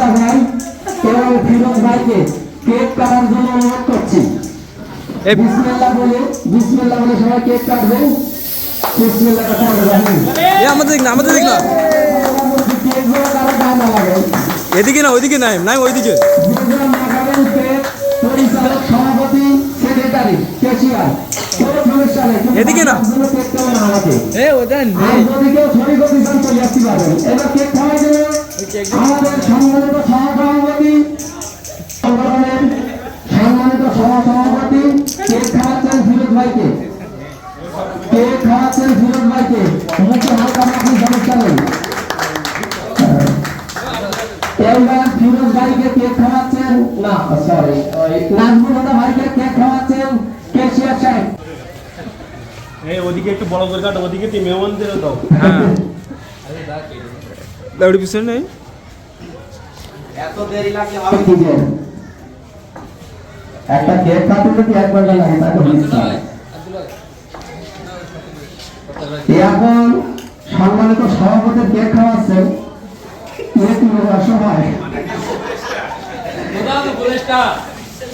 সাদা ভাই এবং ফিরোজ ভাইকে কেক কাটার জন্য অনুরোধ করছি। বিসমিল্লাহ বলে বিসমিল্লাহ বলে সবাই কেক কাটবে। বিসমিল্লাহ কথা বলে আমাদের দিক না আমাদের দিক না। এদিকে না ওইদিকে নাই নাই ওইদিকে। সভাপতি সেক্রেটারি কেশিয়ার কোনো সমস্যা নেই এদিকে না। এ ওদের আর যদি সম্মানিত সহসভাপতি কেক খাওয়াচ্ছেন ফিরোজ ভাইকে? কেক খাওয়াচ্ছেন ফিরোজ ভাইকে? মুখে হালকা মাখি সমস্যা নেই এবার ফিরোজ ভাইকে কেক খাওয়াচ্ছেন? না সরি নাজমুল হুদা ভাইকে কেক খাওয়াচ্ছেন? কেশিয়ার সাহেব? এই ওদিকে একটু বড় করে কাটো ওদিকে তুই মেহমানদের দাও। হ্যাঁ। পিছনে নেই? কি যে? একটা কেক কাটতে কি এক ঘণ্টা লাগে? তা তো বুঝতে হবে। এখন সম্মানিত সভাপতি কেক খাওয়াচ্ছেন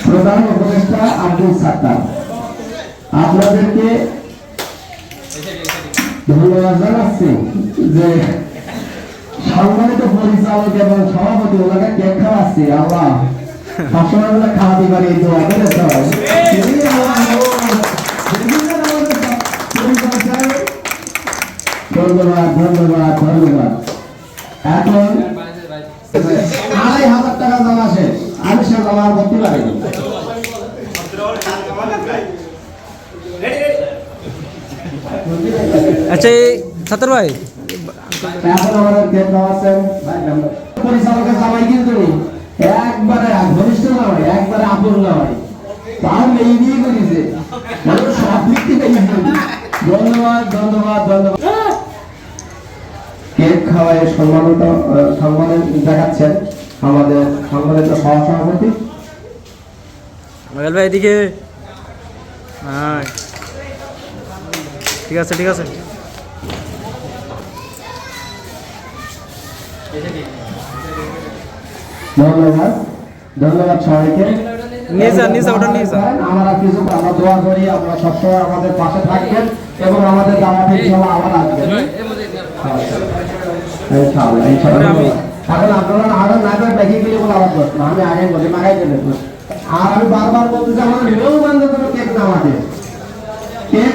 প্রধান উপদেষ্টা। আব্দুল সাত্তার। আপনাদেরকে ধন্যবাদ জানাচ্ছি যে সম্মানিত পরিচালক এবং সভাপতি ওনাকে কেক খাওয়াচ্ছি। আল্লাহ সবসময় খাওয়াতে পারি দোয়া করে সবাই এই আল্লাহ, দেখুন আমাদের পরিচর্যায় ধন্যবাদ ধন্যবাদ ধন্যবাদ। এখন আড়াই হাজার টাকা জমা শেষ। আমি সে জমা করতে পারিনি আচ্ছা ছাত্র ভাই? এখন আমাদের পরিচালকের জামাই কিন্তু জামাই আপন জামাই তাও মেয়ে বিয়ে করেছে। সব দিক থেকে ধন্যবাদ ধন্যবাদ ধন্যবাদ। কেক খাওয়ায় সম্মানিত আহ, দেখাচ্ছেন আমাদের সম্মানিত সহসভাপতি। মগাল ভাই এদিকে। হ্যাঁ ঠিক আছে ঠিক আছে। ধন্যবাদ। ধন্যবাদ সবাইকে। নিয়ে যান, নিয়ে ওটা নিয়ে যান। আমরা কিছু আমরা দোয়া করি আপনারা সবসময় আমাদের পাশে থাকবেন এবং আমাদের দাওয়াতে ইনশাআল্লাহ আবার আসবেন। ইনশাআল্লাহ ইনশাআল্লাহ আমি- এখন আপনারা আগে না করে দেখে গেলে না আমি আগে বলি মাগাই আর আমি বারবার নিয়ম বান্ধব কোনো কেক নামাতে কেক